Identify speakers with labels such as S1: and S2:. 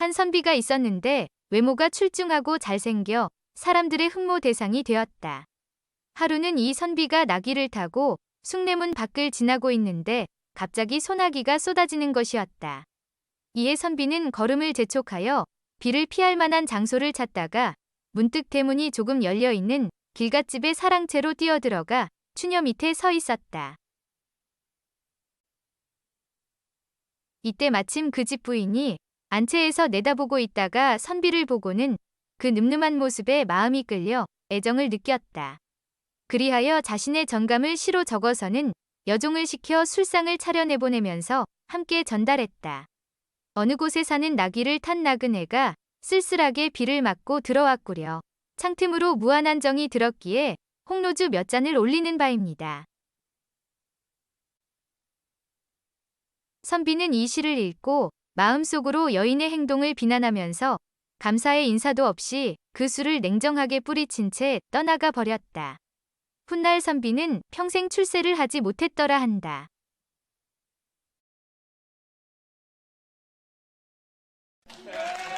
S1: 한 선비가 있었는데 외모가 출중하고 잘생겨 사람들의 흠모 대상이 되었다. 하루는 이 선비가 나귀를 타고 숭례문 밖을 지나고 있는데 갑자기 소나기가 쏟아지는 것이었다. 이에 선비는 걸음을 재촉하여 비를 피할 만한 장소를 찾다가 문득 대문이 조금 열려 있는 길갓집의 사랑채로 뛰어들어가 추녀 밑에 서 있었다. 이때 마침 그 집 부인이 안채에서 내다보고 있다가 선비를 보고는 그 늠름한 모습에 마음이 끌려 애정을 느꼈다. 그리하여 자신의 정감을 시로 적어서는 여종을 시켜 술상을 차려내보내면서 함께 전달했다. 어느 곳에 사는 나귀를 탄 나그네가 쓸쓸하게 비를 맞고 들어왔구려. 창틈으로 무한한 정이 들었기에 홍로주 몇 잔을 올리는 바입니다. 선비는 이 시를 읽고 마음속으로 여인의 행동을 비난하면서 감사의 인사도 없이 그 술을 냉정하게 뿌리친 채 떠나가 버렸다. 훗날 선비는 평생 출세를 하지 못했더라 한다.
S2: 네.